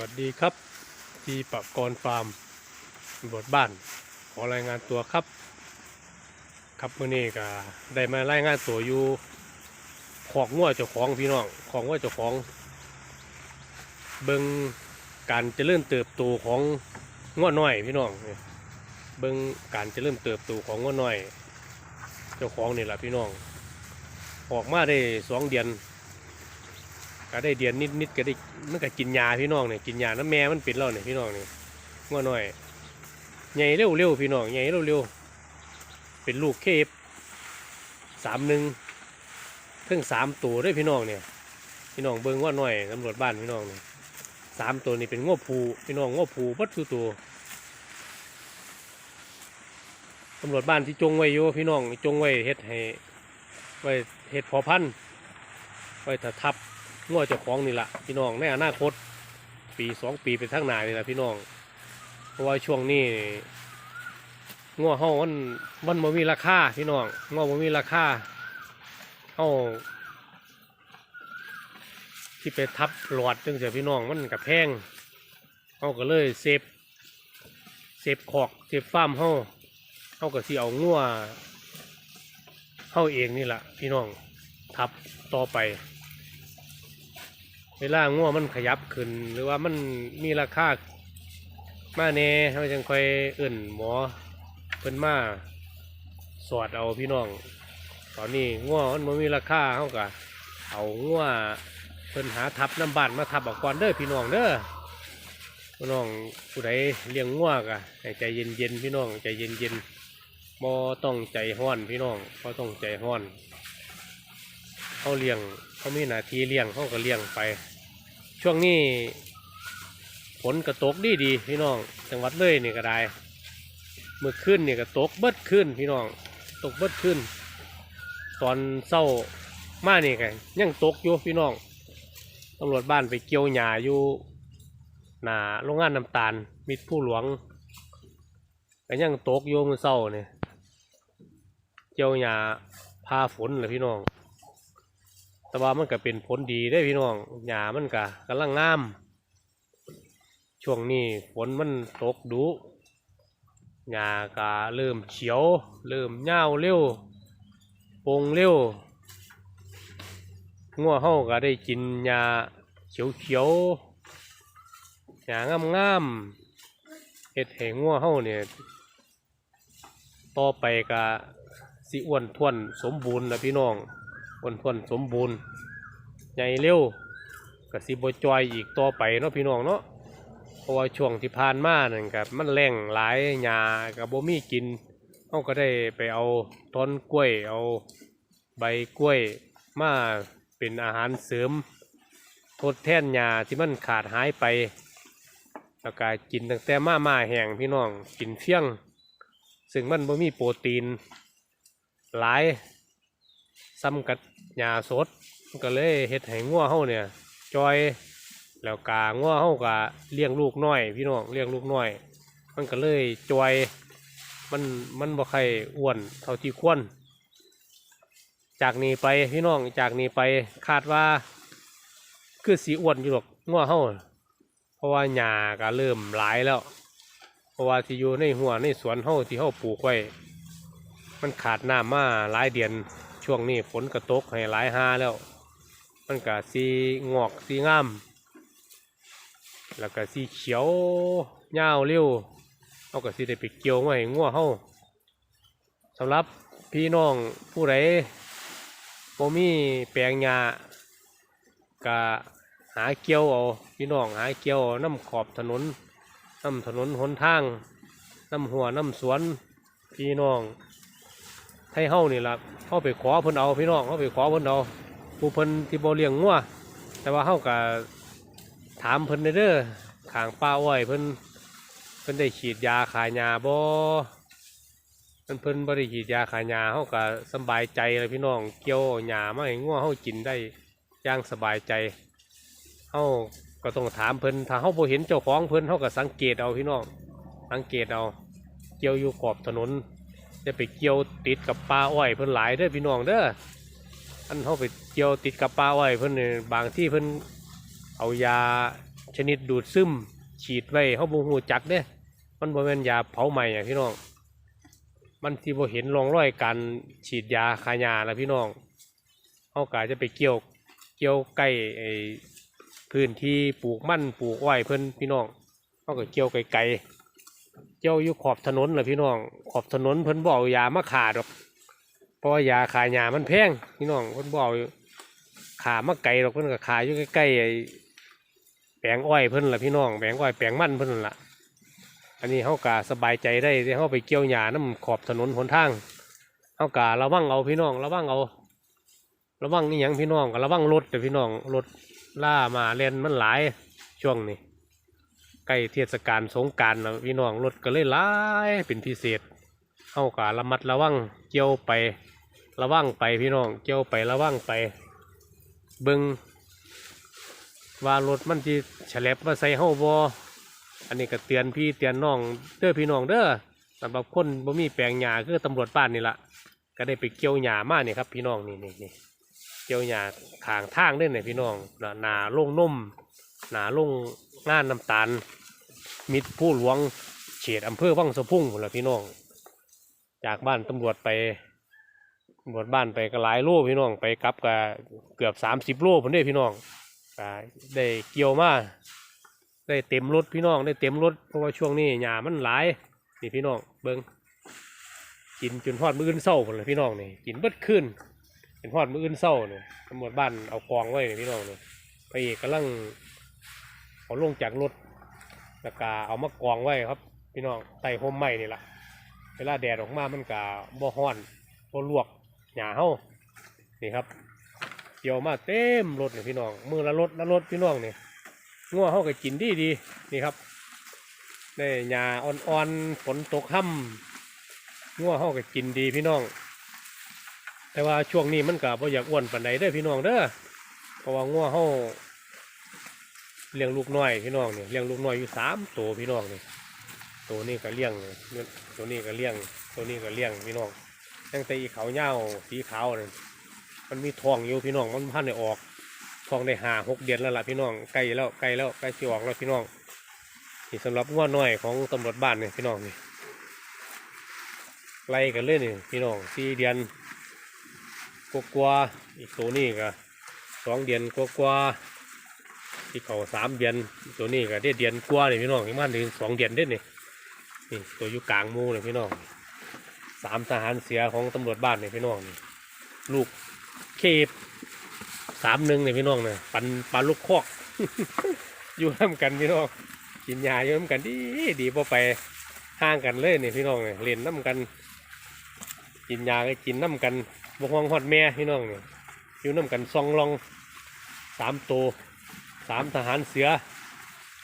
วัสดีครับ ที่ปะกรฟาร์มบทบ้าน ขอรายงานตัวครับ ครับเมื่อนี้ก็ได้มารายงานตัวอยู่ของงัวเจ้าของพี่น้องของงัวเจ้าของ เบิงการเจริญเติบโตของงัวน้อยพี่น้องเบิงการเจริญเติบโตของงัวน้อย เจ้าของนี่แหละพี่น้อง ออกมาได้สองเดือน ก็ได้เดือนนิดๆก็ได้มันก็กินยาพี่น้องเนี่ยกินยาน้ำแม่มันเป็นแล้วเนี่ยพี่น้องเนี่ยงัวน้อยใหญ่เร็วๆพี่น้องใหญ่เร็วๆเป็นลูกเคฟสามหนึ่งเพิ่งสามตัวด้วยพี่น้องเนี่ยพี่น้องเบิ้งว่าหน้อยตำรวจบ้านพี่น้องเนี่ยสามตัวนี้เป็นง้อผูพี่น้องง้อผูบัดทุตัวตำรวจบ้านที่จงไว้อยู่พี่น้องจงไว้เฮ็ดให้ไว้เฮ็ดพอพันธ์ไว้ถ้าทับ ง้อเจ้าของนี่แหละพี่น้องในอนาคต ปีสองปีไปทั้งหนานี่แหละพี่น้อง เพราะว่าช่วงนี้ง้อเฮามันมันบ่มีราคาพี่น้องง้อบ่มีราคาเฮาที่ไปทับหลอดจังเสียพี่น้องมันกับแพงเฮาก็เลยเซฟเซฟขอกเซฟฟาร์มเฮาเฮาก็สิเอาง้อเฮาเองนี่แหละพี่น้องทับต่อไป เวลาง่วมันขยับขึ้น หรือว่ามันมีราคามาแน่เราจังค่อยเอื่นหมอเพิ่นมาสอดเอาพี่น้อง ตอนนี้ง่วมันมีราคาเฮาก็เอาง่วเพิ่นหาทับน้ำบานมาทับออกก่อนเด้อพี่น้องเด้อพี่น้องผู้ใดเลี้ยงง่วก็ให้ใจเย็นๆพี่น้องใจเย็นๆบ่ต้องใจห้อนพี่น้องบ่ต้องใจห้อน เขาเลี้ยงเขามีหน้าที่เลี้ยงเขาก็เลี้ยงไป ช่วงนี้ฝนกระตกดีดีพี่น้อง จังหวัดเลยนี่ก็ได้เมื่อคืนนี่ก็ตกเบิดขึ้นพี่น้อง ตกเบิดขึ้น ตอนเศร้ามานี่กันยังตกอยู่พี่น้องตำรวจบ้านไปเกี่ยวหญ้าอยู่หน้าโรงงานน้ำตาลมิตรผู้หลวงก็ยังตกอยู่มือเศร้าเนี่ยเกี่ยวหญ้าพาฝนเลยพี่น้อง แต่ว่ามันก็เป็นผลดีได้พี่น้องหญ้ามันก็กำลังงาม ช่วงนี้ฝนมันตกดุหญ้าก็เริ่มเขียว เริ่มเน่าเร็วปงเร็วงัวเฮาก็ได้กินหญ้าเขียวเขียวหญ้างามงามเฮ็ดให้งัวเฮาเนี่ยต่อไปก็สิอ้วนท้วนสมบูรณ์นะพี่น้อง อ้นท้นสมบูรณ์ใหญ่เร็วก็สิบจอยอีกต่อไปเนาะพี่น้องเนาะเพราะว่าช่วงที่ผ่านมานั่นกับมันแรงหลายหญ้ากับบ่มีกินเขาก็ได้ไปเอาต้นกล้วยเอาใบกล้วยมาเป็นอาหารเสริม ทดแทนหญ้าที่มันขาดหายไปแล้วก็กินตั้งแต่มามาแห้งพี่น้องกินเฟี้ยง ซึ่งมันบ่มีโปรตีนหลาย ซ้ำกับหญ้าสดมันก็เลยเฮ็ดให้งัวเฮาเนี่ยจอยแล้วกางัวเฮาก็เลี้ยงลูกน้อย พี่น้องเลี้ยงลูกน้อย มันก็เลยจอยมันมันบ่ค่อยอ้วนเท่าที่ควร จากนี้ไปพี่น้องจากนี้ไปคาดว่า คือสีอ้วนอยู่หรอกงัวเฮาเพราะว่าหญ้าก็เริ่มหลายแล้ว เพราะว่าที่อยู่ในหัวในสวนเฮาที่เฮาปลูกไว้ มันขาดน้ำมาหลายเดือน ช่วงนี้ฝนกระตกให้หลายหาแล้ว มันก็สีงอกสีงาม แล้วก็สีเขียวยาเร็วเอาก็สิได้ไปเกี่ยวมาให้งัวเฮาสำหรับพี่น้องผู้ใดบ่มีแปลงหญ้าก็หาเกี่ยวเอาพี่น้องหาเกี่ยวเอาน้ำขอบถนนน้ำถนนหนทางน้ำหัวน้ำสวนพี่น้อง ให้เฮานี่ล่ะเฮาไปขอเพิ่นเอาพี่น้องเฮาไปขอเพิ่นเอาผู้เพิ่นที่บ่เลี้ยงงัวแต่ว่าเฮาก็ถามเพิ่นเด้อข้างป้าอ้อยเพิ่นเพิ่นได้ฉีดยาขายยาบ่เพิ่นเพิ่นบ่ได้ฉีดยาขายยาเฮาก็สบายใจเลยพี่น้องเกี่ยวหญ้ามาให้งัวเฮากินได้อย่างสบายใจเฮาก็ต้องถามเพิ่นถ้าเฮาบ่เห็นเจ้าของเพิ่นเฮาก็สังเกตเอาพี่น้องสังเกตเอาเกี่ยวอยู่ขอบถนน จะไปเกี่ยวติดกับปลาอ้อยเพิ่นหลายเด้อพี่น้องเด้ออันเขาไปเกี่ยวติดกับปลาอ้อยเพิ่นนี่บางที่เพิ่นเอายาชนิดดูดซึมฉีดไว้เฮาบ่ฮู้จักเด้มันบ่แม่นยาเผาไหม้อะพี่น้อง มันสิบ่เห็นรองรอยการฉีดยาฆ่าหญ้าล่ะพี่น้องเฮาก็จะไปเกี่ยวเกี่ยวใกล้ไอ้พื้นที่ปลูกมันปลูกอ้อยเพิ่นพี่น้องเฮาก็เกี่ยวไกลๆ เกี่ยวอยู่ขอบถนนเล่ะพี่น้อง ขอบถนนเพิ่นบ่เอายามาฆ่าดหรอกเพราะว่ายาฆ่าหญ้ามันแพงพี่น้องเพิ่นบอาฆ่ามาไกลดอกเพิ่นก็ฆ่าอยู่ใกล้ๆไอ้แปลงอ้อยเพิ่นล่ะพี่น้องแปลงอ้อยแปลงมันเพิ่นนั่นล่ะ อันนี้เฮากะสบายใจได้ที่เฮาไปเกี่ยวหญ้าน้ำขอบถนนหนทางเฮากะระวังเอาพี่น้องระวังเอา ระวังนี่หยังพี่น้องก็ระวังรถแต่พี่น้องรถล่ามาเล่นมันหลายช่วงนี้ ใกล้เทศกาลสงการแล้วพี่น้องรถก็เลยหลายเป็นพิเศษเฮากะระมัดระวังเกี่ยวไประวังไปพี่น้องเกี่ยวไประวังไป เบิงว่ารถมันที่ฉลบมาใส่เฮาบ่อันนี้ก็เตือนพี่เตือนน้องเด้อพี่น้องเด้อสำหรับคนบ่มีแปลงหญ้าคือตำรวจบ้านนี่ละก็ได้ไปเกี่ยวหญ้ามาเนี่ยครับพี่น้องนี่นี่นี่เกี่ยวหญ้าขางทางเด้อเนี่ยพี่น้องหนาหนาลงนุ่ม หนาลงงานน้ำตาล มิตรผู้หลวงเฉดอำเภอวังสะพุ่งพุ่นละพี่น้อง จากบ้านตำรวจไปตำรวจบ้านไปก็หลายโลพี่น้องไปกลับก็เกือบสามสิบโลพุ่นเด้พี่น้องก็ได้เกี่ยวมาได้เต็มรถพี่น้องได้เต็มรถเพราะว่าช่วงนี้หญ้ามันหลายนี่พี่น้องเบิงกินจนทอดมื้ออื่นเศร้าหมเลยพี่น้องนี่กินเบิดขึ้นเป็นทอดมื้ออื่นเศร้าเนี่ยตำรวจบ้านเอากองไว้นี่พี่น้องนี่พระเอกกำลัง เอาลงจากรถแล้วก็เอามากองไว้ครับ พี่น้องใต้ห่มไม้นี่แหละเวลาแดดออกมามันก็บ่ฮ้อนบ่ลวกหญ้าเฮานี่ครับเกี่ยวมาเต็มรถเลยพี่น้องมือละรถละรถพี่น้องเนี่ยงัวเขาก็กินดีดีนี่ครับได้หญ้าอ่อนๆฝนตกค่ำงัวเขาก็กินดีพี่น้อง แต่ว่าช่วงนี้มันก็บ่อยากอ้วนปานใดเด้อพี่น้องเด้อเพราะว่างัวเขา เลี้ยงลูกน้อยพี่น้องเนี่ยเลี้ยงลูกน้อยอยู่สามตัวพี่น้องเนี่ยตัวนี้ก็เลี้ยงตัวนี้ก็เลี้ยง ตัวนี้ก็เลี้ยงพี่น้องตั้งแต่อีเขาเหย้าสีขาวนั่นมันมีทองอยู่พี่น้องมันพันได้ออกทองได้หาหกเดือนแล้วล่ะพี่น้องใกล้แล้วใกล้แล้วใกล้จะออกแล้วพี่น้องนี่สำหรับง้อน้อยของตำรวจบ้านเนี่ยพี่น้องนี่ไล่กันเลยนี่พี่น้องสี่เดือนกกว่าอีกตัวนี้ก็สองเดือนกกว่า ที่เขาสามเดือนตัวนี้ก็ได้เดือนกว่านี่พี่น้องอีกมันถึงสองเดือนเด้นี่นี่ตัวอยู่กลางมูเลยพี่น้องสามทหารเสียของตำรวจบ้านเนี่ยพี่น้องนี่ลูกเคบสามหนึ่งเนี่ยพี่น้องเนี่ยปันปลาลูกคอกอยู่น้ำกันพี่น้องกินยาอยู่น้ำกันดีดีพอไปห่างกันเลยเนี่ยพี่น้องเนี่ยเล่นน้ำกัน กินยาก็กินน้ำกันบวงฮอดแม่พี่น้องเนี่ยอยู่น้ำกันซองลองสามตัว สามทหารเสือ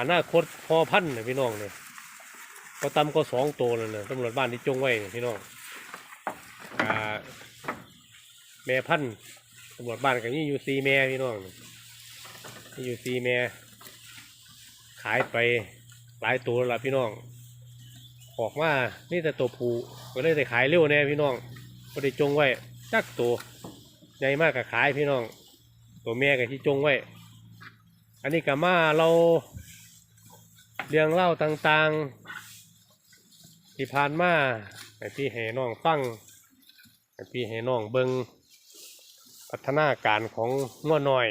อนาคตพอพันเนี่ยพี่น้องเนี่ยก็ตำก็สองตัวเลยเนี่ยตำรวจบ้านที่จงไว้พี่น้องอแม่พันตำรวจบ้านก็มีอยู่ซีแม่พี่น้องมีอยู่ซีแม่ขายไปหลายตัวแล้วพี่น้องออกมานี่แต่ตัวผูก็เลยได้ขายเร็วแน่พี่น้องก็ได้จงไว้จักตัวใหญ่มากก็ขายพี่น้อง ตัวแม่ก็ที่จงไว้ อันนี้ก็มาเราเรื่องเล่าต่างๆ ที่ผ่านมาให้พี่ให้น้องฟังให้พี่ให้น้องเบิงพัฒนาการของงัวน้อย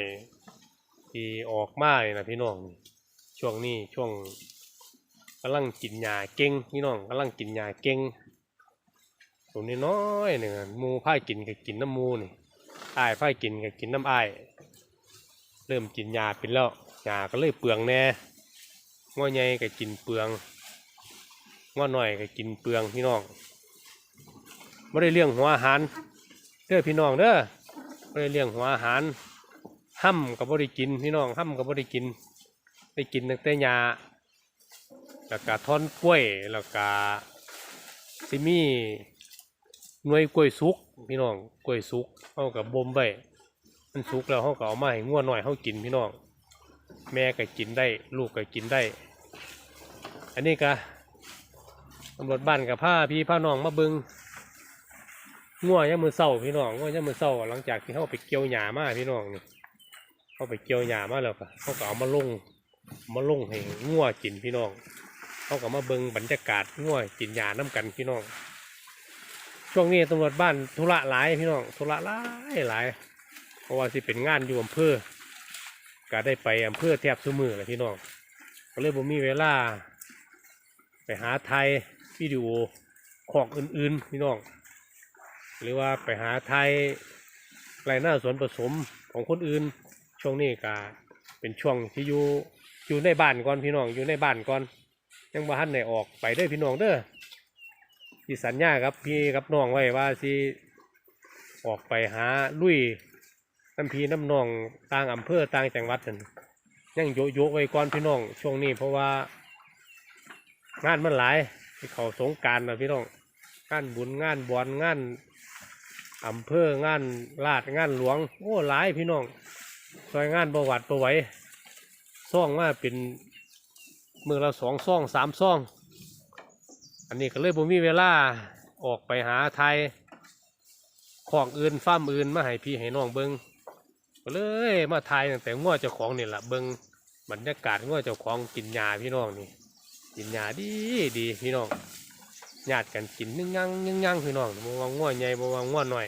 ที่ออกมาเนี่ยนะพี่น้องช่วงนี้ช่วงกำลังกินยาเก่งพี่น้องกำลังกินยาเก่งตัวนี้น้อยหนึ่งมูพ่ากินก็กินน้ำมูนี่อ้ายพ่ากินก็กินน้ำอ้าย เริ่มกินยาเป็นแล้วยาก็เลยเปลืองแน่งัวใหญ่ก็กินเปลืองงัวน้อยก็กินเปลืองพี่น้องไม่ได้เลี้ยงหัวอาหารเด้อพี่น้องเด้อบ่ได้เลี้ยงหัวอาหารห้ำก็บ่ได้กินพี่น้องห้ำก็บ่ได้กินได้กินตั้งแต่หญ้าแล้วก็ท่อนกล้วยแล้วก็สิมีหน่วยกล้วยสุกพี่น้องกล้วยสุกเฮากับบ่มไว้ มันสุกแล้วเฮาก็เอามาให้งัวหน้อยเฮากินพี่น้อง แม่ก็กินได้ ลูกก็กินได้ อันนี้ก็ตำรวจบ้านกับผ้าพี่ผ้าน้องมาบิงง่วยังมือเศร้าพี่น้องง่วยังมือเศร้าหลังจากที่เขาไปเกี่ยวหญ้ามาพี่น้องนี่เขาไปเกี่ยวหญ้ามาแล้วก็เขาก็เอามาลงมาลงให้งัวกินพี่น้องเขาก็มาเบิงบรรยากาศงัวกินหยาน้ำกันพี่น้องช่วงนี้ตำรวจบ้านธุระหลายพี่น้องธุระหลายหลายเพ ราะว่าสิเป็นงานอยู่อำเภอก็ได้ไปอำเภอแทบทุกมือเลยพี่น้องก็เลยบ่มีเวลา ไปหาไทยวิดีโอของอื่นๆพี่น้อง หรือว่าไปหาไทยไรหน้าสวนผสมของคนอื่น ช่วงนี้ก็เป็นช่วงที่อยู่อยู่ในบ้านก่อนพี่น้องอยู่ในบ้านก่อน ยังบ่ทันได้ออกไปเด้พี่น้องเด้อที่สัญญากับพี่กับน้องไว้ว่าสิออกไปหาลุย น้ำพีน้ำนองต่างอำเภอต่างจังหวัดนั่นยังโยโยกไว้ก่อนพี่น้อง ช่วงนี้เพราะว่างานมันหลายที่เขาสงการนะพี่น้องงานบุญงานบอลงานอำเภองานลาดงานหลวง โอ้หลายพี่น้องซอยงานประวัติประไว้ซ่องมาเป็นเมือละสองซ่องสามซ่อง อันนี้ก็เลยผมมีเวลาออกไปหาไทยของอื่นฟ้ามอื่นมาให้พี่ให้น้องเบิง ก็เลยมาทายตั้งแต่ง้อเจ้าของนี่แหละเบิงบรรยากาศง้อเจ้าของกินยาพี่น้องนี่ กินยาดีดีพี่น้องญาติกันกินนึ่งยังนึ่งยังพี่น้องบวางง่วใหญ่บวางง่วหน่อย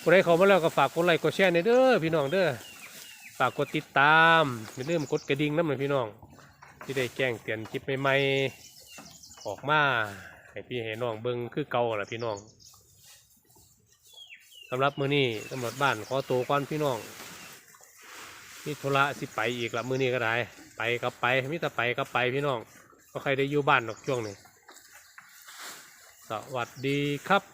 ผู้ใดเขามาแล้วก็ฝากกดไลค์กดแชร์ในอยเด้อพี่น้องเด้อฝากกดติดตามอย่าลืมกดกระดิ่งน้ำหน่อยพี่น้อง ที่ได้แจ้งเตือนคลิปใหม่ๆออกมาให้พี่ให้น้องเบิ่งคือเก่าล่ะพี่น้อง สำหรับมือนี้ตำรวจบ้านขอตัวก่อนพี่น้องมีธุระสิไปอีกละมือนี้ก็ได้ ไปก็ไปมิตรไปก็ไปพี่น้องก็ใครได้อยู่บ้านหรอกช่วงนี้ สวัสดีครับ